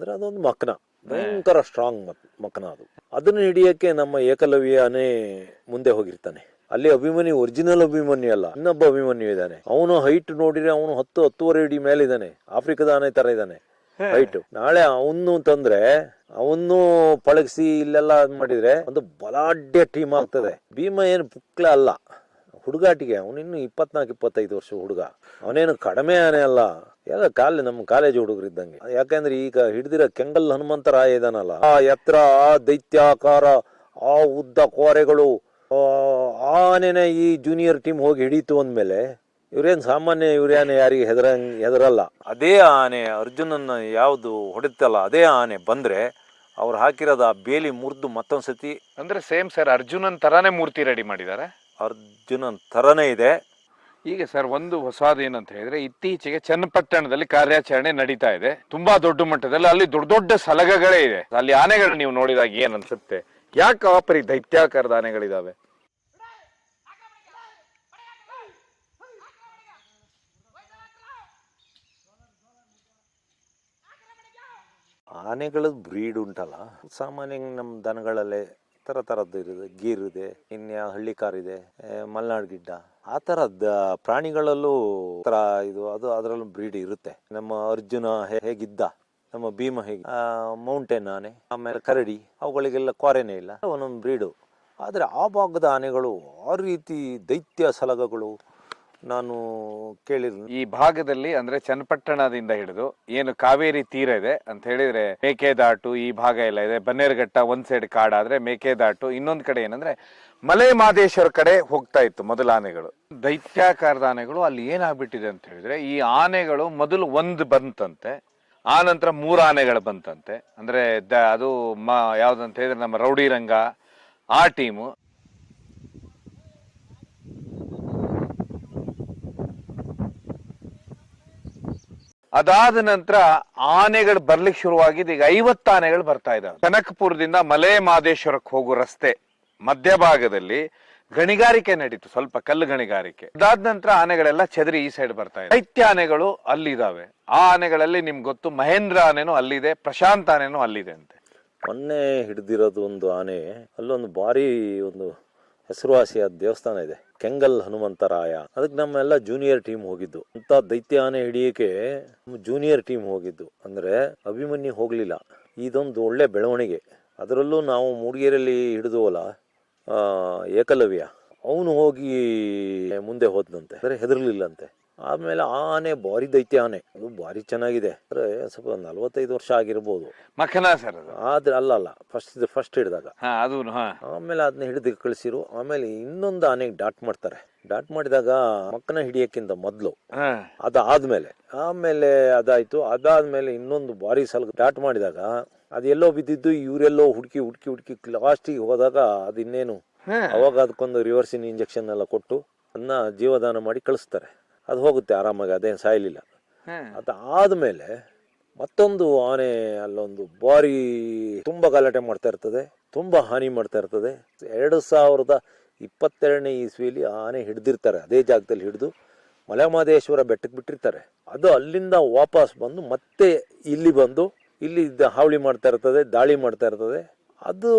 ಅಂದ್ರೆ ಅದೊಂದು ಮಕ್ನ ಭಯಂಕರ ಸ್ಟ್ರಾಂಗ್ ಮಕ್ನ ಅದು. ಅದನ್ನ ಹಿಡಿಯಕ್ಕೆ ನಮ್ಮ ಏಕಲವ್ಯನೇ ಮುಂದೆ ಹೋಗಿರ್ತಾನೆ. ಅಲ್ಲಿ ಅಭಿಮನ್ಯು ಒರಿಜಿನಲ್ ಅಭಿಮನ್ಯು ಅಲ್ಲ ಇನ್ನೊಬ್ಬ ಅಭಿಮನ್ಯು ಇದ್ದಾನೆ. ಅವನು ಹೈಟ್ ನೋಡಿದ್ರೆ ಅವನು ಹತ್ತು ಹತ್ತುವರೆ ಅಡಿ ಮೇಲೆ ಇದ್ದಾನೆ. ಆಫ್ರಿಕಾದ ಆನೆ ತರ ಇದ್ದಾನೆ. ಹೈಟ್ ನಾಳೆ ಅವನು ತಂದ್ರೆ ಅವನು ಪಳಗಿಸಿ ಇಲ್ಲೆಲ್ಲ ಮಾಡಿದ್ರೆ ಒಂದು ಬಲಾಢ್ಯ ಟೀಮ್ ಆಗ್ತದೆ. ಭೀಮ ಏನು ಪುಕ್ಲ ಅಲ್ಲ. ಹುಡುಗಾಟಿಗೆ ಅವನಿನ್ನು ಇಪ್ಪತ್ನಾಲ್ಕು ಇಪ್ಪತ್ತೈದು ವರ್ಷ ಹುಡುಗ. ಅವನೇನು ಕಡಿಮೆ ಆನೆ ಅಲ್ಲ. ಎಲ್ಲ ಕಾಲೇ ನಮ್ಮ ಕಾಲೇಜ್ ಹುಡುಗರು ಇದ್ದಂಗೆ. ಯಾಕಂದ್ರೆ ಈಗ ಹಿಡಿದಿರೋ ಕೆಂಗಲ್ ಹನುಮಂತರಾಯ ಇದಾನಲ್ಲ ಆ ಎತ್ತರ ಆ ದೈತ್ಯಾಕಾರ ಆ ಉದ್ದ ಕೋರೆಗಳು ಆ ಆನೆನ ಈ ಜೂನಿಯರ್ ಟೀಮ್ ಹೋಗಿ ಹಿಡೀತು ಅಂದ್ಮೇಲೆ ಇವ್ರೇನ್ ಸಾಮಾನ್ಯ ಇವ್ರೇನು ಯಾರಿಗೆ ಹೆದರಂಗ್ ಹೆದರಲ್ಲ. ಅದೇ ಆನೆ ಅರ್ಜುನನ್ನ ಯಾವುದು ಹೊಡೆತಲ್ಲ ಅದೇ ಆನೆ ಬಂದ್ರೆ ಅವ್ರು ಹಾಕಿರೋದು ಆ ಬೇಲಿ ಮುರಿದು ಮತ್ತೊಂದ್ಸತಿ ಅಂದ್ರೆ ಸೇಮ್ ಸರ್ ಅರ್ಜುನನ್ ತರಾನೇ ಮೂರ್ತಿ ರೆಡಿ ಮಾಡಿದ್ದಾರೆ ಅರ್ಜುನನ್ ತರನೇ ಇದೆ. ಈಗ ಸರ್ ಒಂದು ಹೊಸದೇನಂತ ಹೇಳಿದ್ರೆ ಇತ್ತೀಚೆಗೆ ಚನ್ನಪಟ್ಟಣದಲ್ಲಿ ಕಾರ್ಯಾಚರಣೆ ನಡೀತಾ ಇದೆ. ತುಂಬಾ ದೊಡ್ಡ ಮಟ್ಟದಲ್ಲಿ ಅಲ್ಲಿ ದೊಡ್ಡ ದೊಡ್ಡ ಸಲಗಗಳೇ ಇದೆ. ಅಲ್ಲಿ ಆನೆಗಳು ನೀವು ನೋಡಿದಾಗ ಏನ್ ಅನ್ಸುತ್ತೆ ಯಾಕೆ ಆ ದೈತ್ಯಾಕಾರದ ಆನೆಗಳಿದಾವೆ ಆನೆಗಳ ಬ್ರೀಡ್ ಉಂಟಲ್ಲ. ಸಾಮಾನ್ಯ ನಮ್ಮ ದನಗಳಲ್ಲೇ ತರ ಥರದ್ದು ಇರುತ್ತೆ ಗೀರ್ ಇದೆ, ಇನ್ಯಾ ಹಳ್ಳಿ ಕಾರ್ ಇದೆ ಮಲ್ನಾಡ್ ಗಿಡ್ಡ. ಆ ಥರದ ಪ್ರಾಣಿಗಳಲ್ಲೂ ತರ ಇದು, ಅದು ಅದರಲ್ಲೂ ಬ್ರೀಡ್ ಇರುತ್ತೆ. ನಮ್ಮ ಅರ್ಜುನ ಹೇಗಿದ್ದ? ನಮ್ಮ ಭೀಮ ಹೇಗೆ ಮೌಂಟೇನ್ ಆನೆ, ಆಮೇಲೆ ಕರಡಿ, ಅವುಗಳಿಗೆಲ್ಲ ಕ್ವಾರೆನೇ ಇಲ್ಲ. ಒಂದೊಂದು ಬ್ರೀಡು. ಆದರೆ ಆ ಭಾಗದ ಆನೆಗಳು ಆ ರೀತಿ ದೈತ್ಯ ಸಲಗಗಳು ನಾನು ಕೇಳಿದ್ರು ಈ ಭಾಗದಲ್ಲಿ ಅಂದ್ರೆ ಚನ್ನಪಟ್ಟಣದಿಂದ ಹಿಡಿದು ಏನು ಕಾವೇರಿ ತೀರ ಇದೆ ಅಂತ ಹೇಳಿದ್ರೆ ಮೇಕೆದಾಟು ಈ ಭಾಗ ಎಲ್ಲ ಇದೆ. ಬನ್ನೇರುಘಟ್ಟ ಒಂದ್ ಸೈಡ್ ಕಾಡಾದ್ರೆ ಮೇಕೆದಾಟು. ಇನ್ನೊಂದ್ ಕಡೆ ಏನಂದ್ರೆ ಮಲೆ ಮಾದೇಶ್ವರ ಕಡೆ ಹೋಗ್ತಾ ಇತ್ತು ಮೊದಲ ಆನೆಗಳು. ದೈತ್ಯಾಕಾರದ ಆನೆಗಳು ಅಲ್ಲಿ ಏನಾಗ್ಬಿಟ್ಟಿದೆ ಅಂತ ಹೇಳಿದ್ರೆ ಈ ಆನೆಗಳು ಮೊದಲು ಒಂದು ಬಂತಂತೆ, ಆ ನಂತರ ಮೂರು ಆನೆಗಳು ಬಂತಂತೆ. ಅಂದ್ರೆ ಅದು ಮ ಯಾವ್ದಂತ ಹೇಳಿದ್ರೆ ನಮ್ಮ ರೌಡಿ ರಂಗ ಆ ಟೀಮು. ಅದಾದ ನಂತರ ಆನೆಗಳು ಬರ್ಲಿಕ್ಕೆ ಶುರುವಾಗಿದೆ. ಈಗ ಐವತ್ತು ಆನೆಗಳು ಬರ್ತಾ ಇದಾವೆ ಕನಕಪುರದಿಂದ ಮಲೆ ಮಾದೇಶ್ವರಕ್ಕೆ ಹೋಗೋ ರಸ್ತೆ ಮಧ್ಯಭಾಗದಲ್ಲಿ ಗಣಿಗಾರಿಕೆ ನಡೀತು. ಸ್ವಲ್ಪ ಕಲ್ಲು ಗಣಿಗಾರಿಕೆ. ಅದಾದ ನಂತರ ಆನೆಗಳೆಲ್ಲ ಚದರಿ ಈ ಸೈಡ್ ಬರ್ತಾ ಇದೆ. ದೈತ್ಯ ಆನೆಗಳು ಅಲ್ಲಿದ್ದಾವೆ. ಆ ಆನೆಗಳಲ್ಲಿ ನಿಮ್ಗೆ ಗೊತ್ತು ಮಹೇಂದ್ರ ಆನೆನೂ ಅಲ್ಲಿದೆ, ಪ್ರಶಾಂತ್ ಆನೆನೂ ಅಲ್ಲಿದೆ ಅಂತೆ. ಮೊನ್ನೆ ಹಿಡ್ದಿರೋದು ಒಂದು ಆನೆ, ಅಲ್ಲೊಂದು ಭಾರಿ ಒಂದು ಹೆಸರುವಾಸಿಯಾದ ದೇವಸ್ಥಾನ ಇದೆ. ಕೆಂಗಲ್ ಹನುಮಂತರಾಯ. ಅದಕ್ಕೆ ನಮ್ಮೆಲ್ಲ ಜೂನಿಯರ್ ಟೀಮ್ ಹೋಗಿದ್ದು. ಅಂತ ದೈತ್ಯ ಆನೆ ಹಿಡಿಯಕ್ಕೆ ಜೂನಿಯರ್ ಟೀಮ್ ಹೋಗಿದ್ದು. ಅಂದ್ರೆ ಅಭಿಮನ್ಯು ಹೋಗ್ಲಿಲ್ಲ. ಇದೊಂದು ಒಳ್ಳೆ ಬೆಳವಣಿಗೆ. ಅದರಲ್ಲೂ ನಾವು ಮೂಡಿಗೆರೆಯಲ್ಲಿ ಹಿಡಿದುವಲ್ಲ ಏಕಲವ್ಯ. ಅವನು ಹೋಗಿ ಮುಂದೆ ಹೋದಂತೆ ಅಂದ್ರೆ ಹೆದರ್ಲಿಲ್ಲಂತೆ. ಆಮೇಲೆ ಆ ಆನೆ ಭಾರಿ ದೈತ್ಯ ಆನೆ. ಅದು ಭಾರಿ ಚೆನ್ನಾಗಿದೆ. ಅಂದ್ರೆ ಸ್ವಲ್ಪ ನಲವತ್ತೈದು ವರ್ಷ ಆಗಿರ್ಬೋದು. ಮಖನ ಸರ್ ಅದು? ಆದ್ರೆ ಅಲ್ಲ ಅಲ್ಲ. ಫಸ್ಟ್ ಫಸ್ಟ್ ಹಿಡಿದಾಗ. ಹಾ ಅದು ಹಾ. ಆಮೇಲೆ ಅದನ್ನ ಹಿಡಿದು ಕಳಿಸಿರು. ಆಮೇಲೆ ಇನ್ನೊಂದು ಆನೆಗೆ ಡಾಟ್ ಮಾಡ್ತಾರೆ. ಡಾಟ್ ಮಾಡಿದಾಗ ಮಕ್ಕನ ಹಿಡಿಯಕ್ಕಿಂತ ಮೊದಲು. ಹಾ. ಅದಾದ್ಮೇಲೆ. ಆಮೇಲೆ ಅದಾಯ್ತು. ಅದಾದ್ಮೇಲೆ ಇನ್ನೊಂದು ಬಾರಿ ಸಲ ಡಾಟ್ ಮಾಡಿದಾಗ ಅದೆಲ್ಲೋ ಬಿದ್ದಿದ್ದು ಇವರೆಲ್ಲೋ ಹುಡುಕಿ ಹುಡುಕಿ ಹುಡುಕಿ ಲಾಸ್ಟಿಗೆ ಹೋದಾಗ ಅದಿನ್ನೇನು ಹಾ. ಅವಾಗ ಅದಕ್ಕೊಂದು ರಿವರ್ಸಿನ್ ಇಂಜೆಕ್ಷನ್ ಎಲ್ಲ ಕೊಟ್ಟು ಅದನ್ನ ಜೀವದಾನ ಮಾಡಿ ಕಳಿಸ್ತಾರೆ. ಅದು ಹೋಗುತ್ತೆ ಆರಾಮಾಗಿ ಅದೇನು ಸಾಯಲಿಲ್ಲ. ಅದು ಆದಮೇಲೆ ಮತ್ತೊಂದು ಆನೆ ಅಲ್ಲೊಂದು ಬಾರಿ ತುಂಬಾ ಗಲಾಟೆ ಮಾಡ್ತಾ ಇರ್ತದೆ ತುಂಬಾ ಹಾನಿ ಮಾಡ್ತಾ ಇರ್ತದೆ. ಎರಡು ಸಾವಿರದ ಇಪ್ಪತ್ತೆರಡನೇ ಇಸ್ವಿಯಲ್ಲಿ ಆನೆ ಹಿಡ್ದಿರ್ತಾರೆ ಅದೇ ಜಾಗದಲ್ಲಿ ಹಿಡಿದು ಮಲೆಮಹದೇಶ್ವರ ಬೆಟ್ಟಕ್ಕೆ ಬಿಟ್ಟಿರ್ತಾರೆ. ಅದು ಅಲ್ಲಿಂದ ವಾಪಸ್ ಬಂದು ಮತ್ತೆ ಇಲ್ಲಿ ಬಂದು ಇಲ್ಲಿ ಇದ್ದ ಹಾವಳಿ ಮಾಡ್ತಾ ಇರ್ತದೆ ದಾಳಿ ಮಾಡ್ತಾ ಇರ್ತದೆ. ಅದು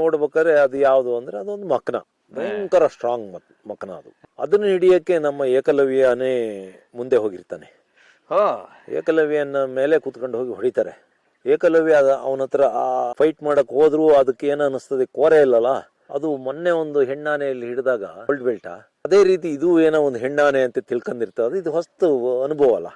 ನೋಡ್ಬೇಕಾದ್ರೆ ಅದು ಯಾವುದು ಅಂದ್ರೆ ಅದೊಂದು ಮಕ್ನ ಭಯಂಕರ ಸ್ಟ್ರಾಂಗ್ ಮಕನ ಅದು. ಅದನ್ನು ಹಿಡಿಯಕ್ಕೆ ನಮ್ಮ ಏಕಲವ್ಯನೇ ಮುಂದೆ ಹೋಗಿರ್ತಾನೆ. ಹಾ. ಏಕಲವ್ಯನ ಮೇಲೆ ಕೂತ್ಕೊಂಡು ಹೋಗಿ ಹೊಡಿತಾರೆ. ಏಕಲವ್ಯ ಅವನ ಹತ್ರ ಆ ಫೈಟ್ ಮಾಡಕ್ ಹೋದ್ರು ಅದಕ್ಕೆ ಏನ ಅನಿಸ್ತದೆ ಕೋರೆ ಇಲ್ಲಲ್ಲ? ಅದು ಮೊನ್ನೆ ಒಂದು ಹೆಣ್ಣಾನೆಯಲ್ಲಿ ಹಿಡಿದಾಗ ಗೋಲ್ಡ್ ಬೆಲ್ಟ ಅದೇ ರೀತಿ ಇದು ಏನೋ ಒಂದು ಹೆಣ್ಣಾನೆ ಅಂತ ತಿಳ್ಕೊಂಡಿರ್ತದೆ. ಇದು ಹೊಸ್ತು ಅನುಭವ ಅಲ್ಲ.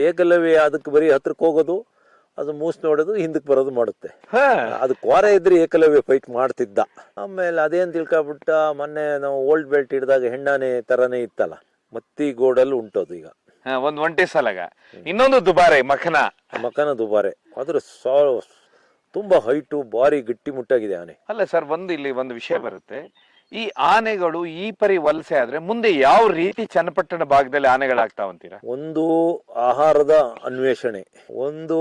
ಏಕಲವ್ಯ ಅದಕ್ಕೆ ಬರೀ ಹತ್ರಕ್ಕೆ ಹೋಗೋದು ಅದು ಮೂಸ್ ನೋಡೋದು ಹಿಂದಕ್ಕೆ ಬರೋದು ಮಾಡುತ್ತೆ. ಹಾ. ಅದು ಕೋರೆ ಇದ್ರೆ ಏಕಲವ್ಯ ಫೈಟ್ ಮಾಡ್ತಿದ್ದ. ಆಮೇಲೆ ಅದೇನ್ ತಿಳ್ಕೊಬಿಟ್ಟ ಮೊನ್ನೆ ನಾವು ಓಲ್ಡ್ ಬೆಲ್ಟ್ ಹಿಡಿದಾಗ ಹೆಣ್ಣಾನೆ ತರನೇ ಇತ್ತಲ್ಲ ಮತ್ತಿ ಗೋಡಲ್ಲಿ ಉಂಟೋದು ಈಗ. ಹಾ, ಒಂದ್ ಒಂಟಿ ಸಲಗ ಇನ್ನೊಂದು ದುಬಾರೆ ಮಖನ. ಮಖನ ದುಬಾರೆ. ಅದ್ರ ಸಾ ತುಂಬಾ ಹೈಟು ಬಾರಿ ಗಟ್ಟಿ ಮುಟ್ಟಾಗಿದೆ ಅವನೇ ಅಲ್ಲ ಸರ್ ಒಂದು ಇಲ್ಲಿ ಒಂದು ವಿಷಯ ಬರುತ್ತೆ. ಈ ಆನೆಗಳು ಈ ಪರಿ ವಲಸೆ ಆದ್ರೆ ಮುಂದೆ ಯಾವ ರೀತಿ ಚನ್ನಪಟ್ಟಣ ಭಾಗದಲ್ಲಿ ಆನೆಗಳಾಗ್ತಾವಂತೀರಾ ಒಂದು ಆಹಾರದ ಅನ್ವೇಷಣೆ, ಒಂದು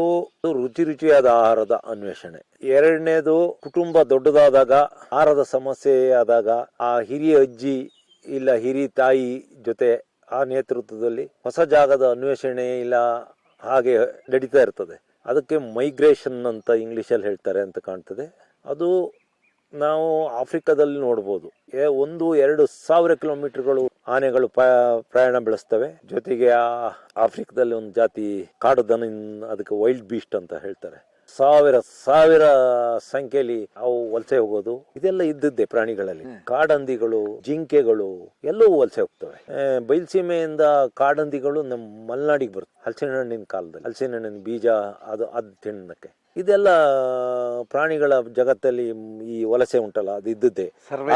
ರುಚಿ ರುಚಿಯಾದ ಆಹಾರದ ಅನ್ವೇಷಣೆ, ಎರಡನೇದು ಕುಟುಂಬ ದೊಡ್ಡದಾದಾಗ, ಆಹಾರದ ಸಮಸ್ಯೆ ಆದಾಗ, ಆ ಹಿರಿಯ ಅಜ್ಜಿ ಇಲ್ಲ ಹಿರಿ ತಾಯಿ ಜೊತೆ ಆ ನೇತೃತ್ವದಲ್ಲಿ ಹೊಸ ಜಾಗದ ಅನ್ವೇಷಣೆ ಇಲ್ಲ ಹಾಗೆ ನಡೀತಾ ಇರ್ತದೆ. ಅದಕ್ಕೆ ಮೈಗ್ರೇಷನ್ ಅಂತ ಇಂಗ್ಲೀಷಲ್ಲಿ ಹೇಳ್ತಾರೆ ಅಂತ ಕಾಣ್ತದೆ. ಅದು ನಾವು ಆಫ್ರಿಕಾದಲ್ಲಿ ನೋಡ್ಬೋದು. ಏ ಒಂದು ಎರಡು ಸಾವಿರ ಕಿಲೋಮೀಟರ್ಗಳು ಆನೆಗಳು ಪ್ರಯಾಣ ಬೆಳೆಸ್ತವೆ. ಜೊತೆಗೆ ಆ ಆಫ್ರಿಕಾದಲ್ಲಿ ಒಂದು ಜಾತಿ ಕಾಡು ದನ ಅದಕ್ಕೆ ವೈಲ್ಡ್ ಬೀಸ್ಟ್ ಅಂತ ಹೇಳ್ತಾರೆ. ಸಾವಿರ ಸಾವಿರ ಸಂಖ್ಯೆಯಲ್ಲಿ ಅವು ವಲಸೆ ಹೋಗೋದು. ಇದೆಲ್ಲ ಇದ್ದದ್ದೇ ಪ್ರಾಣಿಗಳಲ್ಲಿ. ಕಾಡಂದಿಗಳು ಜಿಂಕೆಗಳು ಎಲ್ಲವೂ ವಲಸೆ ಹೋಗ್ತವೆ. ಬೈಲ್ಸೀಮೆಯಿಂದ ಬಯಲ್ಸೀಮೆಯಿಂದ ಕಾಡಂದಿಗಳು ನಮ್ಮ ಮಲೆನಾಡಿಗೆ ಬರುತ್ತೆ. ಹಲಸಿನ ಹಣ್ಣಿನ ಕಾಲದಲ್ಲಿ. ಹಲಸಿನ ಹಣ್ಣಿನ ಬೀಜ ಅದು ಅದು ತಿನ್ನಕ್ಕೆ ಇದೆಲ್ಲ ಪ್ರಾಣಿಗಳ ಜಗತ್ತಲ್ಲಿ ಈ ವಲಸೆ ಉಂಟಲ್ಲ ಅದು ಇದ್ದದ್ದೇ.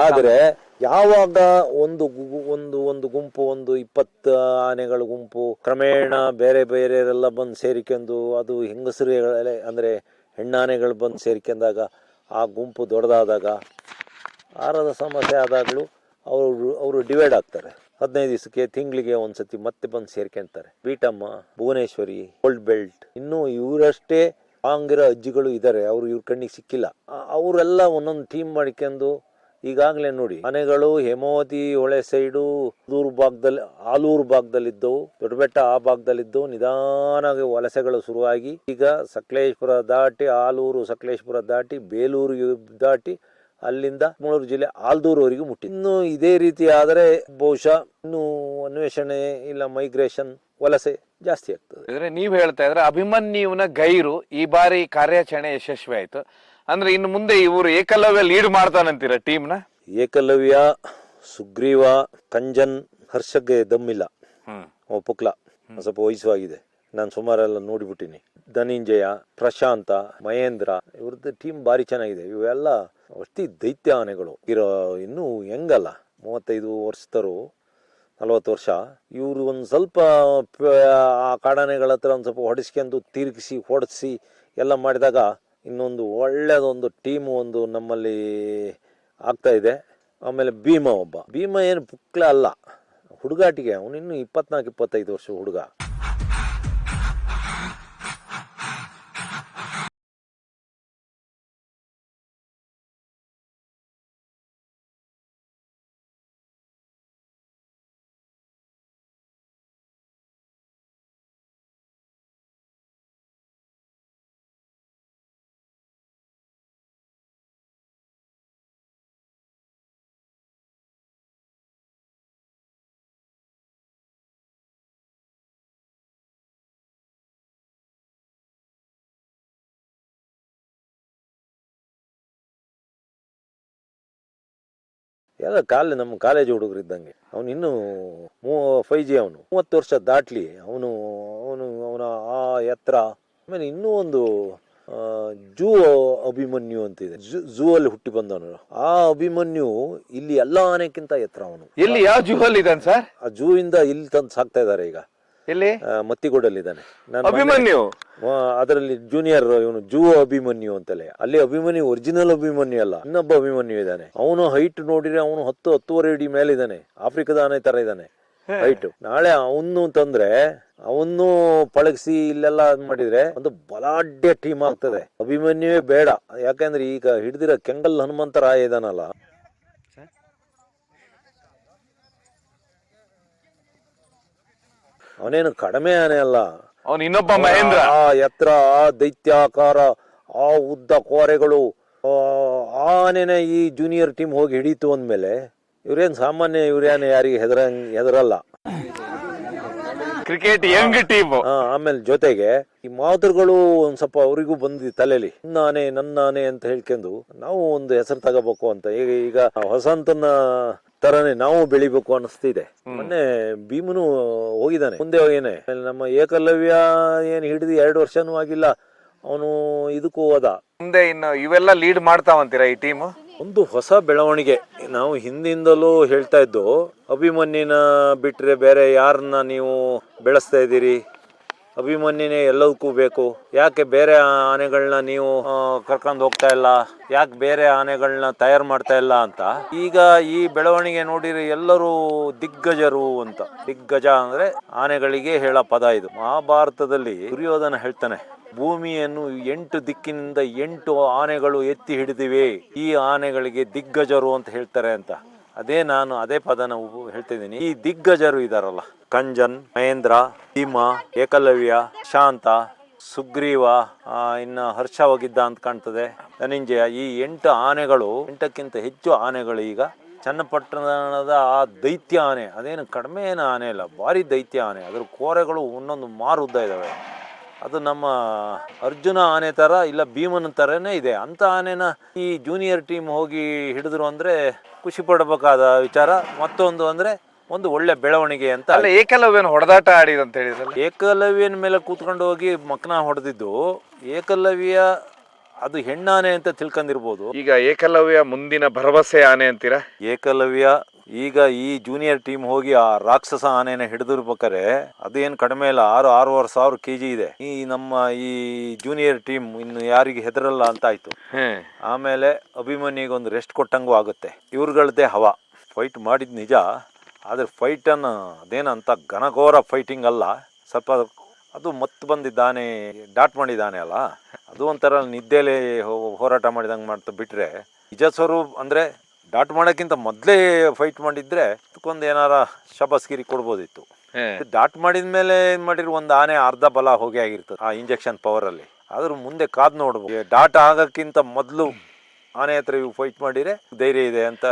ಆದರೆ ಯಾವಾಗ ಒಂದು ಒಂದು ಒಂದು ಗುಂಪು ಒಂದು ಇಪ್ಪತ್ತು ಆನೆಗಳ ಗುಂಪು ಕ್ರಮೇಣ ಬೇರೆ ಬೇರೆಯವರೆಲ್ಲ ಬಂದು ಸೇರಿಕೊಂಡು ಅದು ಹೆಂಗಸರುಗಳೇ ಅಂದ್ರೆ ಹೆಣ್ಣಾನೆಗಳು ಬಂದು ಸೇರಿಕೊಂಡಾಗ ಆ ಗುಂಪು ದೊಡ್ಡದಾದಾಗ ಆರದ ಸಮಸ್ಯೆ ಆದಾಗಲೂ ಅವರು ಅವರು ಡಿವೈಡ್ ಆಗ್ತಾರೆ. ಹದಿನೈದು ದಿವಸಕ್ಕೆ ತಿಂಗಳಿಗೆ ಒಂದ್ಸತಿ ಮತ್ತೆ ಬಂದು ಸೇರ್ಕೊಂತಾರೆ. ಬೀಟಮ್ಮ ಭುವನೇಶ್ವರಿ ಓಲ್ಡ್ ಬೆಲ್ಟ್ ಇನ್ನೂ ಇವರಷ್ಟೇ ಆಗಿರೋ ಅಜ್ಜಿಗಳು ಇದ್ದಾರೆ ಅವರು ಇವ್ರ ಕಣ್ಣಿಗೆ ಸಿಕ್ಕಿಲ್ಲ. ಅವರೆಲ್ಲ ಒಂದೊಂದು ಟೀಮ್ ಮಾಡ್ಕೊಂಡು ಈಗಾಗಲೇ ನೋಡಿ, ಮನೆಗಳು ಹೇಮಾವತಿ ಹೊಳೆ ಸೈಡು ಆಲೂರು ಭಾಗದಲ್ಲಿ ಆಲೂರು ಭಾಗದಲ್ಲಿದ್ದವು, ದೊಡ್ಡಬೆಟ್ಟ ಆ ಭಾಗದಲ್ಲಿದ್ದವು, ನಿಧಾನವಾಗಿ ವಲಸೆಗಳು ಶುರುವಾಗಿ. ಈಗ ಸಕಲೇಶ್ಪುರ ದಾಟಿ, ಆಲೂರು ಸಕಲೇಶ್ಪುರ ದಾಟಿ, ಬೇಲೂರು ದಾಟಿ ಅಲ್ಲಿಂದ ಮೂಳೂರು ಜಿಲ್ಲೆ ಆಲ್ದೂರ್ವರೆಗೂ ಮುಟ್ಟಿ ಇನ್ನು ಇದೇ ರೀತಿ ಆದರೆ ಬಹುಶಃ ಇನ್ನು ಅನ್ವೇಷಣೆ ಇಲ್ಲ ಮೈಗ್ರೇಷನ್ ವಲಸೆ ಜಾಸ್ತಿ ಆಗ್ತದೆ. ಅಂದ್ರೆ ನೀವ್ ಹೇಳ್ತಾ ಇದ್ರೆ ಅಭಿಮನ್ಯುವಿನ ಗೈರು ಈ ಬಾರಿ ಕಾರ್ಯಾಚರಣೆ ಯಶಸ್ವಿ ಆಯ್ತು. ಅಂದ್ರೆ ಇನ್ನು ಮುಂದೆ ಇವರು ಏಕಲವ್ಯ ಲೀಡ್ ಮಾಡ್ತಾನಂತೀರ ಟೀಮ್ನ ಏಕಲವ್ಯ ಸುಗ್ರೀವ ಕಂಜನ್ ಹರ್ಷಗೆ ದಮ್ಮಿಲ್ಲ. ಹ್ಮ್. ಅವ ಪುಕ್ಲ. ಒಂದ್ ಸ್ವಲ್ಪ ವಯಸ್ಸಾಗಿದೆ. ನಾನು ಸುಮಾರೆಲ್ಲ ನೋಡಿಬಿಟ್ಟಿನಿ. ಧನಂಜಯ ಪ್ರಶಾಂತ ಮಹೇಂದ್ರ ಇವ್ರದ್ದು ಟೀಮ್ ಭಾರಿ ಚೆನ್ನಾಗಿದೆ. ಇವೆಲ್ಲ ಅಷ್ಟಿ ದೈತ್ಯ ಆನೆಗಳು ಇರೋ ಇನ್ನೂ ಹೆಂಗಲ್ಲ. ಮೂವತ್ತೈದು ವರ್ಷದರು ನಲವತ್ತು ವರ್ಷ. ಇವರು ಒಂದು ಸ್ವಲ್ಪ, ಆ ಕಾಡಾನೆಗಳ ಹತ್ರ ಒಂದು ಸ್ವಲ್ಪ ಹೊಡಿಸ್ಕೊಂಡು ತಿರುಗಿಸಿ, ಹೊಡೆಸಿ ಎಲ್ಲ ಮಾಡಿದಾಗ ಇನ್ನೊಂದು ಒಳ್ಳೆಯದೊಂದು ಟೀಮು ಒಂದು ನಮ್ಮಲ್ಲಿ ಆಗ್ತಾ ಇದೆ. ಆಮೇಲೆ ಭೀಮ ಒಬ್ಬ. ಭೀಮ ಏನು ಪುಕ್ಲ ಅಲ್ಲ. ಹುಡುಗಾಟಿಗೆ ಅವನು ಇನ್ನು ಇಪ್ಪತ್ನಾಲ್ಕು, ಇಪ್ಪತ್ತೈದು ವರ್ಷ ಹುಡುಗ. ಎಲ್ಲ ಕಾಲೇ ನಮ್ಮ ಕಾಲೇಜ್ ಹುಡುಗರು ಇದ್ದಂಗೆ. ಅವನು ಇನ್ನೂ ಮೂ ಫೈ ಜಿ ಅವನು. ಮೂವತ್ತು ವರ್ಷ ದಾಟ್ಲಿ. ಅವನು ಅವನು ಅವನ ಆ ಎತ್ತರ. ಆಮೇಲೆ ಇನ್ನೂ ಒಂದು ಜೂ ಅಭಿಮನ್ಯು ಅಂತಿದೆ ಝೂ ಅಲ್ಲಿ ಹುಟ್ಟಿ ಬಂದವನು. ಆ ಅಭಿಮನ್ಯು ಇಲ್ಲಿ ಎಲ್ಲ ಆನೆಕ್ಕಿಂತ ಎತ್ತರ ಅವನು. ಎಲ್ಲಿ ಯಾವ ಜುಹಲ್ ಇದ್ದಾನೆ ಸರ್? ಆ ಜೂ ಇಂದ ಇಲ್ಲಿ ತಂದು ಸಾಕ್ತಾ ಇದ್ದಾರೆ ಈಗ. ಎಲ್ಲಿ? ಮತ್ತಿಗೋಡಲ್ಲಿ ಮತ್ತಿಗೋಡಲ್ಲಿದ್ದಾನೆ. ಅಭಿಮನ್ಯು? ಅದರಲ್ಲಿ ಜೂನಿಯರ್ ಇವನು ಜೂ ಅಭಿಮನ್ಯು ಅಂತಲೇ. ಅಲ್ಲಿ ಅಭಿಮನ್ಯು ಒರಿಜಿನಲ್ ಅಭಿಮನ್ಯು ಅಲ್ಲ ಇನ್ನೊಬ್ಬ ಅಭಿಮನ್ಯು ಇದ್ದಾನೆ. ಅವನು ಹೈಟ್ ನೋಡಿದ್ರೆ ಅವನು ಹತ್ತು ಹತ್ತುವರೆ ಅಡಿ ಮೇಲೆ ಇದ್ದಾನೆ ಆಫ್ರಿಕಾದ ಆನೆ ತರ ಇದ್ದಾನೆ ಹೈಟ್ ನಾಳೆ ಅವನು ತಂದ್ರೆ ಅವನು ಪಳಗಿಸಿ ಇಲ್ಲೆಲ್ಲ ಮಾಡಿದ್ರೆ ಒಂದು ಬಲಾಢ್ಯ ಟೀಮ್ ಆಗ್ತದೆ. ಅಭಿಮನ್ಯುವೇ ಬೇಡ. ಯಾಕಂದ್ರೆ ಈಗ ಹಿಡಿದಿರೋ ಕೆಂಗಲ್ ಹನುಮಂತರಾಯ ಇದಾನಲ್ಲ ಅವನೇನು ಕಡಿಮೆ ಆನೆ ಅಲ್ಲ. ಅವನು ಇನ್ನೊಬ್ಬ ಮಹೇಂದ್ರ. ಆ ಎತ್ತರ ಆ ದೈತ್ಯಾಕಾರ ಆ ಉದ್ದ ಕೋರೆಗಳು ಆನೆನೇ ಈ ಜೂನಿಯರ್ ಟೀಮ್ ಹೋಗಿ ಹಿಡೀತು ಅಂದ್ಮೇಲೆ ಇವ್ರೇನ್ ಸಾಮಾನ್ಯ ಇವ್ರೇನು ಯಾರಿಗೆ ಹೆದರ ಹೆದರಲ್ಲ. ಕ್ರಿಕೆಟ್ ಯಂಗ್ ಟೀಮ್ ಆಮೇಲೆ ಜೊತೆಗೆ ಈ ಮಾತುಗಳು ಒಂದ್ ಸ್ವಲ್ಪ ಅವರಿಗೂ ಬಂದಿ ತಲೆಯಲ್ಲಿ ನಾನೇ ನನ್ನಾನೆ ನನ್ನ ಆನೆ ಅಂತ ಹೇಳ್ಕೊಂಡು ನಾವು ಒಂದು ಹೆಸರು ತಗೋಬೇಕು ಅಂತ. ಈಗ ಈಗ ವಸಂತನ ತರನೇ ನಾವು ಬೆಳಿಬೇಕು ಅನಿಸ್ತಿದೆ ಮೊನ್ನೆ ಭೀಮನು ಹೋಗಿದ್ದಾನೆ. ಮುಂದೆ ಹೋಗೇನೆ ನಮ್ಮ ಏಕಲವ್ಯ ಏನ್ ಹಿಡಿದು ಎರಡು ವರ್ಷನೂ ಆಗಿಲ್ಲ. ಅವನು ಇದಕ್ಕೂ ಹೋದ. ಮುಂದೆ ಇನ್ನು ಇವೆಲ್ಲ ಲೀಡ್ ಮಾಡ್ತಾವಂತೀರಾ ಈ ಟೀಮ್? ಒಂದು ಹೊಸ ಬೆಳವಣಿಗೆ. ನಾವು ಹಿಂದಿಂದಲೂ ಹೇಳ್ತಾ ಇದ್ದು ಅಭಿಮನ್ಯನ ಬಿಟ್ರೆ ಬೇರೆ ಯಾರನ್ನ ನೀವು ಬೆಳೆಸ್ತಾ ಇದ್ದೀರಿ? ಅಭಿಮನ್ಯುನೇ ಎಲ್ಲದಕ್ಕೂ ಬೇಕು. ಯಾಕೆ ಬೇರೆ ಆನೆಗಳನ್ನ ನೀವು ಕರ್ಕೊಂಡು ಹೋಗ್ತಾ ಇಲ್ಲ? ಯಾಕೆ ಬೇರೆ ಆನೆಗಳನ್ನ ತಯಾರು ಮಾಡ್ತಾ ಇಲ್ಲ ಅಂತ? ಈಗ ಈ ಬೆಳವಣಿಗೆ ನೋಡಿರಿ, ಎಲ್ಲರೂ ದಿಗ್ಗಜರು ಅಂತ. ದಿಗ್ಗಜ ಅಂದ್ರೆ ಆನೆಗಳಿಗೆ ಹೇಳೋ ಪದ ಇದು. ಮಹಾಭಾರತದಲ್ಲಿ ದುರ್ಯೋಧನ ಹೇಳ್ತಾನೆ, ಭೂಮಿಯನ್ನು ಎಂಟು ದಿಕ್ಕಿನಿಂದ ಎಂಟು ಆನೆಗಳು ಎತ್ತಿ ಹಿಡಿದಿವೆ. ಈ ಆನೆಗಳಿಗೆ ದಿಗ್ಗಜರು ಅಂತ ಹೇಳ್ತಾರೆ ಅಂತ. ಅದೇ ನಾನು ಅದೇ ಪದನ ಹೇಳ್ತಿದ್ದೀನಿ. ಈ ದಿಗ್ಗಜರು ಇದಾರಲ್ಲ. ಕಂಜನ್, ಮಹೇಂದ್ರ, ಭೀಮ, ಏಕಲವ್ಯ, ಶಾಂತ, ಸುಗ್ರೀವ ಇನ್ನ ಹರ್ಷ ಹೋಗಿದ್ದ ಅಂತ ಕಾಣ್ತದೆ. ಧನಂಜಯ, ಈ ಎಂಟು ಆನೆಗಳು, ಎಂಟಕ್ಕಿಂತ ಹೆಚ್ಚು ಆನೆಗಳು ಈಗ ಚನ್ನಪಟ್ಟಣದ ಆ ದೈತ್ಯ ಆನೆ, ಅದೇನು ಕಡಿಮೆ ಏನು ಆನೆ ಇಲ್ಲ, ಭಾರಿ ದೈತ್ಯ ಆನೆ. ಅದ್ರ ಕೋರೆಗಳು ಒಂದೊಂದು ಮಾರು ಉದ್ದ ಇದ್ದಾವೆ ಅದು ನಮ್ಮ ಅರ್ಜುನ ಆನೆ ಥರ ಇಲ್ಲ ಭೀಮನ ಥರನೇ ಇದೆ. ಅಂಥ ಆನೆನ ಈ ಜೂನಿಯರ್ ಟೀಮ್ ಹೋಗಿ ಹಿಡಿದ್ರು ಅಂದರೆ ಖುಷಿ ಪಡಬೇಕಾದ ವಿಚಾರ. ಮತ್ತೊಂದು ಅಂದರೆ ಒಂದು ಒಳ್ಳೆ ಬೆಳವಣಿಗೆ ಅಂತ ಅಲ್ಲ ಏಕಲವ್ಯನ ಹೊಡೆದಾಟ ಆಡಿದ ಅಂತ ಹೇಳಿದ್ರಲ್ಲ? ಏಕಲವ್ಯನ ಮೇಲೆ ಕೂತ್ಕೊಂಡು ಹೋಗಿ ಮಕ್ನ ಹೊಡೆದಿದ್ದು ಏಕಲವ್ಯ ಅದು ಹೆಣ್ಣಾನೆ ಅಂತ ತಿಳ್ಕೊಂಡಿರ್ಬೋದು. ಈಗ ಏಕಲವ್ಯ ಮುಂದಿನ ಭರವಸೆ ಆನೆ ಅಂತೀರಾ? ಏಕಲವ್ಯ ಈಗ ಈ ಜೂನಿಯರ್ ಟೀಮ್ ಹೋಗಿ ಆ ರಾಕ್ಷಸ ಆನೆನ ಹಿಡಿದಿರ್ಬೇಕಾರೆ ಅದೇನು ಕಡಿಮೆ ಇಲ್ಲ ಆರು ಆರೂವರೆ ಸಾವಿರ ಕೆ ಜಿ ಇದೆ. ಈ ನಮ್ಮ ಈ ಜೂನಿಯರ್ ಟೀಮ್ ಇನ್ನು ಯಾರಿಗೆ ಹೆದರಲ್ಲ ಅಂತ ಆಯ್ತು. ಆಮೇಲೆ ಅಭಿಮನ್ಯಿಗೆ ಒಂದು ರೆಸ್ಟ್ ಕೊಟ್ಟಂಗೂ ಆಗುತ್ತೆ. ಇವ್ರುಗಳದ್ದೇ ಹವ. ಫೈಟ್ ಮಾಡಿದ ನಿಜ ಆದರೆ ಫೈಟನ್ನು ಅದೇನಂತ ಘನಘೋರ ಫೈಟಿಂಗ್ ಅಲ್ಲ. ಸ್ವಲ್ಪ ಅದು ಮತ್ತೆ ಬಂದಿದ್ದಾನೆ ಡಾಟ್ ಮಾಡಿದ್ದಾನೆ ಅಲ್ಲ. ಅದು ಒಂಥರ ನಿದ್ದೆಲೆ ಹೋರಾಟ ಮಾಡಿದಂಗೆ ಮಾಡ್ತಾ ಬಿಟ್ರೆ ನಿಜ ಸ್ವರೂಪ್ ಅಂದರೆ ಡಾಟ್ ಮಾಡೋಕ್ಕಿಂತ ಮೊದಲೇ ಫೈಟ್ ಮಾಡಿದ್ರೆ ಅದಕ್ಕೊಂದು ಏನಾರ ಶಬಸ್ಗಿರಿ ಕೊಡ್ಬೋದಿತ್ತು. ಡಾಟ್ ಮಾಡಿದ ಮೇಲೆ ಏನು ಮಾಡಿರೋ ಒಂದು ಆನೆ ಅರ್ಧ ಬಲ ಹೋಗಿ ಆಗಿರ್ತದೆ ಆ ಇಂಜೆಕ್ಷನ್ ಪವರಲ್ಲಿ ಆದ್ರೂ ಮುಂದೆ ಕಾದ್ ನೋಡ್ಬೋದು. ಡಾಟ್ ಆಗೋಕ್ಕಿಂತ ಮೊದಲು ಆನೆ ಹತ್ರ ಇವು ಫೈಟ್ ಮಾಡಿದ್ರೆ ಧೈರ್ಯ ಇದೆ ಅಂತ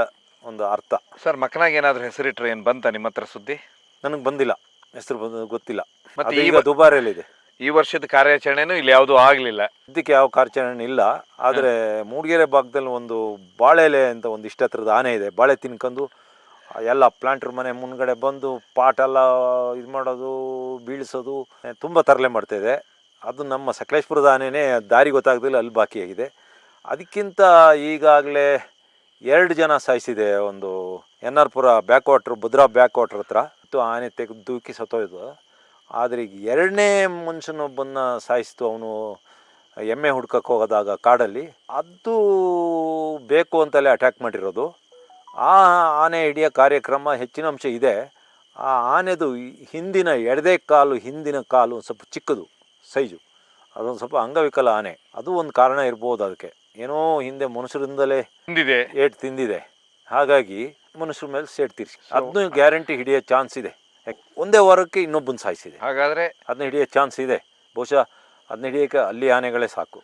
ಒಂದು ಅರ್ಥ. ಸರ್ ಮಕ್ಕನಾಗ ಏನಾದ್ರು ಹೆಸರಿಟ್ರೆ ಏನ್ ಬಂತ ನಿಮ್ಮ ಹತ್ರ ಸುದ್ದಿ? ನನಗೆ ಬಂದಿಲ್ಲ. ಹೆಸರು ಬಂದ ಗೊತ್ತಿಲ್ಲ. ಮತ್ತೆ ಈಗ ದುಬಾರಿಯಲ್ಲಿದೆ. ಈ ವರ್ಷದ ಕಾರ್ಯಾಚರಣೆನೂ ಇಲ್ಲಿ ಯಾವುದೂ ಆಗಲಿಲ್ಲ. ಇದಕ್ಕೆ ಯಾವ ಕಾರ್ಯಾಚರಣೆ ಇಲ್ಲ. ಆದರೆ ಮೂಡಿಗೆರೆ ಭಾಗದಲ್ಲಿ ಒಂದು ಬಾಳೆಲೆ ಅಂತ ಒಂದು ಇಷ್ಟ ಹತ್ರದ ಆನೆ ಇದೆ. ಬಾಳೆ ತಿನ್ಕೊಂಡು ಎಲ್ಲ ಪ್ಲಾಂಟ್ರ್ ಮನೆ ಮುಂದ್ಗಡೆ ಬಂದು ಪಾಟೆಲ್ಲ ಇದು ಮಾಡೋದು ಬೀಳಿಸೋದು ತುಂಬ ತರಲೆ ಮಾಡ್ತಾಯಿದೆ ಅದು ನಮ್ಮ ಸಕಲೇಶ್ಪುರದ ಆನೆನೇ ದಾರಿ ಗೊತ್ತಾಗ್ದಿಲ್ಲ ಅಲ್ಲಿ ಬಾಕಿಯಾಗಿದೆ ಅದಕ್ಕಿಂತ ಈಗಾಗಲೇ ಎರಡು ಜನ ಸಾಯಿಸಿದೆ ಒಂದು N R Pura back water Bhadra back water ಹತ್ರ. ಮತ್ತು ಆನೆ ತೆಗೆದು ದೂಕಿ ಸತ್ತೋಯ್ತು ಆದರೆ ಈಗ ಎರಡನೇ ಮನುಷ್ಯನೊಬ್ಬನ ಸಾಯಿಸ್ತು ಅವನು ಎಮ್ಮೆ ಹುಡ್ಕಕ್ಕೆ ಹೋಗೋದಾಗ ಕಾಡಲ್ಲಿ. ಅದು ಬೇಕು ಅಂತಲೇ ಅಟ್ಯಾಕ್ ಮಾಡಿರೋದು. ಆ ಆನೆ ಹಿಡಿಯ ಕಾರ್ಯಕ್ರಮ ಹೆಚ್ಚಿನ ಅಂಶ ಇದೆ. ಆ ಆನೆದು ಹಿಂದಿನ ಎಡದೆ ಕಾಲು ಹಿಂದಿನ ಕಾಲು ಒಂದು ಸ್ವಲ್ಪ ಚಿಕ್ಕದು ಸೈಜು. ಅದೊಂದು ಸ್ವಲ್ಪ ಅಂಗವಿಕಲ ಆನೆ. ಅದು ಒಂದು ಕಾರಣ ಇರ್ಬೋದು ಅದಕ್ಕೆ. ಏನೋ ಹಿಂದೆ ಮನುಷ್ಯರಿಂದಲೇ ತಿಂದಿದೆ. ಏಟ್ ತಿಂದಿದೆ. ಹಾಗಾಗಿ ಮನುಷ್ಯರ ಮೇಲೆ ಸೇಟ್ ತೀರಿಸಿ. ಅದನ್ನು ಗ್ಯಾರಂಟಿ ಹಿಡಿಯೋ ಚಾನ್ಸ್ ಇದೆ. ಒಂದೇ ವಾರಕ್ಕೆ ಇನ್ನೊಬ್ಬನ ಸಾಯಿಸಿದೆ. ಹಾಗಾದ್ರೆ ಅದನ್ನ ಹಿಡಿಯೋ ಚಾನ್ಸ್ ಇದೆ. ಬಹುಶಃ ಅದನ್ನ ಹಿಡಿಯೋಕೆ ಅಲ್ಲಿ ಆನೆಗಳೇ ಸಾಕು.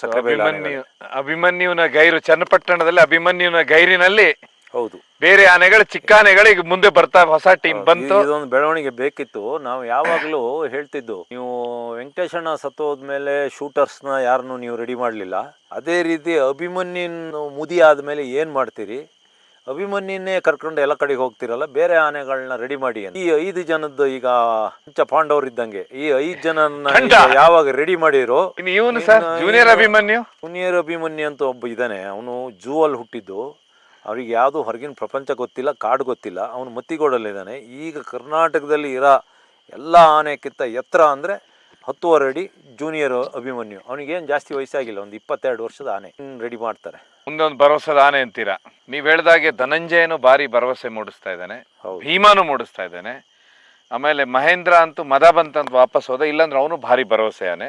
ಸಕ್ಕರೆಬೈಲು ಅಭಿಮನ್ಯು ಆನೆಗಳೇ. ಅಭಿಮನ್ಯುವಿನ ಗೈರು ಚನ್ನಪಟ್ಟಣದಲ್ಲಿ ಅಭಿಮನ್ಯುವಿನ ಗೈರಿನಲ್ಲಿ ಹೌದು. ಬೇರೆ ಆನೆಗಳು ಚಿಕ್ಕ ಆನೆಗಳು ಈಗ ಮುಂದೆ ಬರ್ತಾ ಹೊಸ ಟೀಮ್ ಬಂತು. ಇದು- ಇದೊಂದು ಬೆಳವಣಿಗೆ ಬೇಕಿತ್ತು. ನಾವು ಯಾವಾಗಲೂ ಹೇಳ್ತಿದ್ದು ನೀವು ವೆಂಕಟೇಶಣ್ಣ ಸತ್ತೋದ್ಮೇಲೆ ಶೂಟರ್ಸ್ನ ಯಾರನ್ನು ನೀವು ರೆಡಿ ಮಾಡಲಿಲ್ಲ. ಅದೇ ರೀತಿ ಅಭಿಮನ್ಯನ್ ಮುದಿ ಆದ್ಮೇಲೆ ಏನು ಮಾಡ್ತೀರಿ? ಅಭಿಮನ್ಯನ್ನೇ ಕರ್ಕೊಂಡು ಎಲ್ಲ ಕಡೆಗೆ ಹೋಗ್ತಿರಲ್ಲ ಬೇರೆ ಆನೆಗಳನ್ನ ರೆಡಿ ಮಾಡಿ ಅಂತ. ಈ ಐದು ಜನದ್ದು ಈಗ ಪಂಚ ಪಾಂಡವರು ಇದ್ದಂಗೆ. ಈ ಐದು ಜನನ ಯಾವಾಗ ರೆಡಿ ಮಾಡಿರೋ ಇವನು ಜೂನಿಯರ್ ಅಭಿಮನ್ಯು? ಜೂನಿಯರ್ ಅಭಿಮನ್ಯು ಅಂತ ಒಬ್ಬ ಇದ್ದಾನೆ. ಅವನು ಜೂ ಅಲ್ಲಿ ಹುಟ್ಟಿದ್ದು. ಅವ್ರಿಗೆ ಯಾವುದು ಹೊರಗಿನ ಪ್ರಪಂಚ ಗೊತ್ತಿಲ್ಲ ಕಾಡು ಗೊತ್ತಿಲ್ಲ. ಅವನು ಮತ್ತಿಗೋಡಲ್ಲಿದ್ದಾನೆ. ಈಗ ಕರ್ನಾಟಕದಲ್ಲಿ ಇರೋ ಎಲ್ಲ ಆನೆಕ್ಕಿಂತ ಎತ್ತರ ಅಂದರೆ ಹತ್ತುವರೆ ಅಡಿ ಜೂನಿಯರ್ ಅಭಿಮನ್ಯು. ಅವನಿಗೇನು ಜಾಸ್ತಿ ವಯಸ್ಸಾಗಿಲ್ಲ ಒಂದು ಇಪ್ಪತ್ತೆರಡು ವರ್ಷದ ಆನೆ. ರೆಡಿ ಮಾಡ್ತಾರೆ? ಮುಂದೊಂದು ಭರವಸದ ಆನೆ ಅಂತೀರಾ? ನೀವು ಹೇಳ್ದಾಗೆ ಧನಂಜಯನು ಭಾರಿ ಭರವಸೆ ಮೂಡಿಸ್ತಾ ಇದ್ದಾನೆ. ಹೌದು. ಭೀಮಾನು ಮೂಡಿಸ್ತಾ ಇದ್ದಾನೆ. ಆಮೇಲೆ ಮಹೇಂದ್ರ ಅಂತೂ ಮದ ಬಂತಂತ ವಾಪಸ್ ಹೋದ ಇಲ್ಲಾಂದ್ರೆ ಅವನು ಭಾರಿ ಭರವಸೆ ಆನೆ.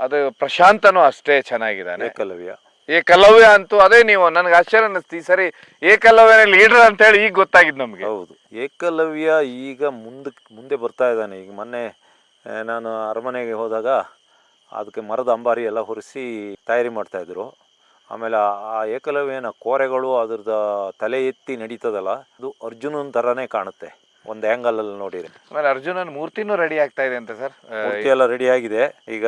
ಅದು ಪ್ರಶಾಂತನು ಅಷ್ಟೇ ಚೆನ್ನಾಗಿದ್ದಾನೆ. ಏಕಲವ್ಯ. ಏಕಲವ್ಯ ಅಂತೂ ಅದೇ ನೀವು ನನಗೆ ಆಶ್ಚರ್ಯ ಅನ್ನಿಸ್ತು. ಈ ಸರಿ ಏಕಲವ್ಯನೇ ಲೀಡರ್ ಅಂತ ಹೇಳಿ ಈಗ ಗೊತ್ತಾಗಿದ್ದು ನಮ್ಗೆ. ಹೌದು. ಏಕಲವ್ಯ ಈಗ ಮುಂದಕ್ಕೆ ಮುಂದೆ ಬರ್ತಾ ಇದ್ದಾನೆ. ಈಗ ಮೊನ್ನೆ ನಾನು ಅರಮನೆಗೆ ಹೋದಾಗ ಅದಕ್ಕೆ ಮರದ ಅಂಬಾರಿ ಎಲ್ಲ ಹೊರಿಸಿ ತಯಾರಿ ಮಾಡ್ತಾಯಿದ್ರು ಆಮೇಲೆ ಆ- ಏಕಲವ್ಯನ ಕೋರೆಗಳು ಅದ್ರದ್ದು ತಲೆ ಎತ್ತಿ ನಡೀತದಲ್ಲ ಅದು ಅರ್ಜುನನ ಥರನೇ ಕಾಣುತ್ತೆ. ಒಂದು ಆ್ಯಂಗಲಲ್ಲಿ ನೋಡಿದ್ರೆ. ಆಮೇಲೆ ಅರ್ಜುನನ ಮೂರ್ತಿನೂ ರೆಡಿ ಆಗ್ತಾ ಇದೆ ಅಂತ ಸರ್? ಮೂರ್ತಿ ಎಲ್ಲ ರೆಡಿ ಆಗಿದೆ. ಈಗ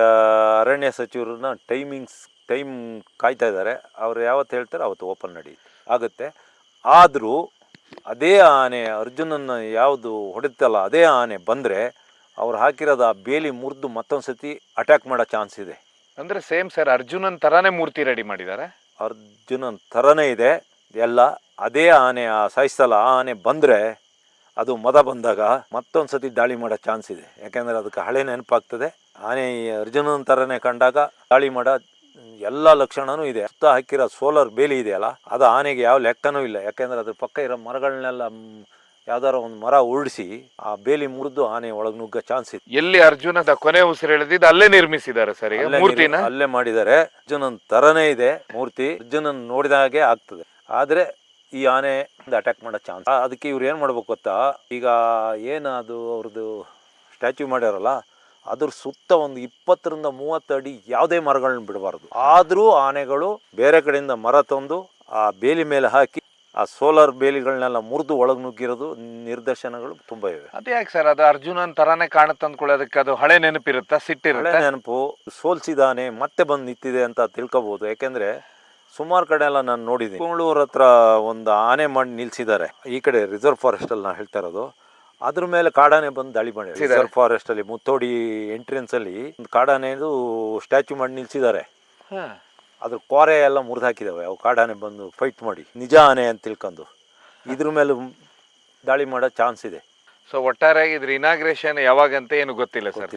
ಅರಣ್ಯ ಸಚಿವರನ್ನ ಟೈಮಿಂಗ್ಸ್ ಟೈಮ್ ಕಾಯ್ತಾ ಇದ್ದಾರೆ. ಅವ್ರು ಯಾವತ್ತು ಹೇಳ್ತಾರೆ ಅವತ್ತು ಓಪನ್ ನಡಿ ಆಗುತ್ತೆ. ಆದರೂ ಅದೇ ಆನೆ ಅರ್ಜುನನ್ನ ಯಾವುದು ಹೊಡೆತಲ್ಲ ಅದೇ ಆನೆ ಬಂದರೆ ಅವ್ರು ಹಾಕಿರೋದು ಆ ಬೇಲಿ ಮುರಿದು ಮತ್ತೊಂದು ಸತಿ ಅಟ್ಯಾಕ್ ಮಾಡೋ ಚಾನ್ಸ್ ಇದೆ. ಅಂದರೆ ಸೇಮ್ ಸರ್ ಅರ್ಜುನನ್ ಥರನೇ ಮೂರ್ತಿ ರೆಡಿ ಮಾಡಿದ್ದಾರೆ ಅರ್ಜುನನ್ ಥರನೇ ಇದೆ. ಎಲ್ಲ ಅದೇ ಆನೆ ಆ ಸಾಯಿಸ್ತಲ್ಲ ಆ ಆನೆ ಬಂದರೆ ಅದು ಮದ ಬಂದಾಗ ಮತ್ತೊಂದು ಸತಿ ದಾಳಿ ಮಾಡೋ ಚಾನ್ಸ್ ಇದೆ. ಯಾಕೆಂದರೆ ಅದಕ್ಕೆ ಹಳೆ ನೆನಪಾಗ್ತದೆ. ಆನೆ ಅರ್ಜುನನ ಥರನೇ ಕಂಡಾಗ ದಾಳಿ ಮಾಡೋ ಎಲ್ಲ ಲಕ್ಷಣನೂ ಇದೆ. ಸುತ್ತ ಹಾಕಿರೋ ಸೋಲಾರ್ ಬೇಲಿ ಇದೆಯಲ್ಲ ಅದು ಆನೆಗೆ ಯಾವ ಲೆಕ್ಕನೂ ಇಲ್ಲ. ಯಾಕೆಂದರೆ ಅದ್ರ ಪಕ್ಕ ಇರೋ ಮರಗಳನ್ನೆಲ್ಲ ಯಾವ್ದಾರ ಒಂದು ಮರ ಉರುಳಿಸಿ ಆ ಬೇಲಿ ಮುರಿದು ಆನೆ ಒಳಗೆ ನುಗ್ಗ ಚಾನ್ಸ್ ಇತ್ತು. ಎಲ್ಲಿ ಅರ್ಜುನದ ಕೊನೆ ಉಸಿರು ಎಳೆದಿದ್ದು ಅಲ್ಲೇ ನಿರ್ಮಿಸಿದ್ದಾರೆ ಸರ್ ಈಗ ಅಲ್ಲೇ ಮೂರ್ತಿನ? ನಿರ್- ಅಲ್ಲೇ ಮಾಡಿದ್ದಾರೆ. ಅರ್ಜುನನ್ ತರನೇ ಇದೆ ಮೂರ್ತಿ. ಅರ್ಜುನನ್ ನೋಡಿದಾಗೆ ಆಗ್ತದೆ. ಆದ್ರೆ ಈ ಆನೆ ಅಟ್ಯಾಕ್ ಮಾಡೋ ಚಾನ್ಸ್ ಅದಕ್ಕೆ ಇವ್ರು ಏನು ಮಾಡ್ಬೇಕು ಗೊತ್ತಾ? ಈಗ ಏನು ಅದು ಅವ್ರದ್ದು ಸ್ಟ್ಯಾಚ್ಯೂ ಮಾಡ್ಯಾರಲ್ಲ ಅದ್ರ ಸುತ್ತ ಒಂದು ಇಪ್ಪತ್ತರಿಂದ ಮೂವತ್ತು ಅಡಿ ಯಾವುದೇ ಮರಗಳನ್ನ ಬಿಡಬಾರ್ದು. ಆದರೂ ಆನೆಗಳು ಬೇರೆ ಕಡೆಯಿಂದ ಮರ ತಂದು ಆ ಬೇಲಿ ಮೇಲೆ ಹಾಕಿ ಆ ಸೋಲಾರ್ ಬೇಲಿಗಳನ್ನೆಲ್ಲ ಮುರಿದು ಒಳಗೆ ನುಗ್ಗಿರೋದು ನಿದರ್ಶನಗಳು ತುಂಬ ಇವೆ. ಅದು ಯಾಕೆ ಸರ್? ಅದು ಅರ್ಜುನನ್ ತರಾನೇ ಕಾಣುತ್ತೆ ಅಂದ್ಕೊಳ್ಳೋದಕ್ಕೆ ಅದು ಹಳೆ ನೆನಪಿರುತ್ತಾ? ಹಳೆ ಸಿಟ್ಟಿರುತ್ತೆ ನೆನಪು ಸೋಲ್ಸಿದಾನೆ ಮತ್ತೆ ಬಂದು ನಿಂತಿದೆ ಅಂತ ತಿಳ್ಕೊಬೋದು. ಯಾಕೆಂದ್ರೆ ಸುಮಾರು ಕಡೆ ಎಲ್ಲ ನಾನು ನೋಡಿದ್ದೀನಿ. ಕುಂಗಳೂರ್ ಹತ್ರ ಒಂದು ಆನೆ ಮಾಡಿ ನಿಲ್ಸಿದ್ದಾರೆ. ಈ ಕಡೆ ರಿಸರ್ವ್ ಫಾರೆಸ್ಟ್ ಅಲ್ಲಿ ನಾನು ಹೇಳ್ತಾ ಇರೋದು ಅದ್ರ ಮೇಲೆ ಕಾಡಾನೆ ಬಂದು ದಾಳಿ ಮಾಡಿ. ರಿಸರ್ವ್ ಫಾರೆಸ್ಟ್ ಅಲ್ಲಿ ಮುತ್ತೋಡಿ ಎಂಟ್ರೆನ್ಸ್ ಅಲ್ಲಿ ಒಂದು ಕಾಡಾನೆದು ಸ್ಟ್ಯಾಚು ಮಾಡಿ ನಿಲ್ಸಿದ್ದಾರೆ. ಅದ್ರ ಕೋರೆ ಎಲ್ಲ ಮುರಿದು ಹಾಕಿದಾವೆ ಅವು ಕಾಡಾನೆ ಬಂದು ಫೈಟ್ ಮಾಡಿ. ನಿಜ ಆನೆ ಅಂತ ತಿಳ್ಕೊಂಡು. ಇದ್ರ ಮೇಲೆ ದಾಳಿ ಮಾಡೋ ಚಾನ್ಸ್ ಇದೆ. ಸೊ ಒಟ್ಟಾರೆ ಇದ್ರ ಇನಾಗ್ರೇಷನ್ ಯಾವಾಗಂತ ಏನು ಗೊತ್ತಿಲ್ಲ ಸರ್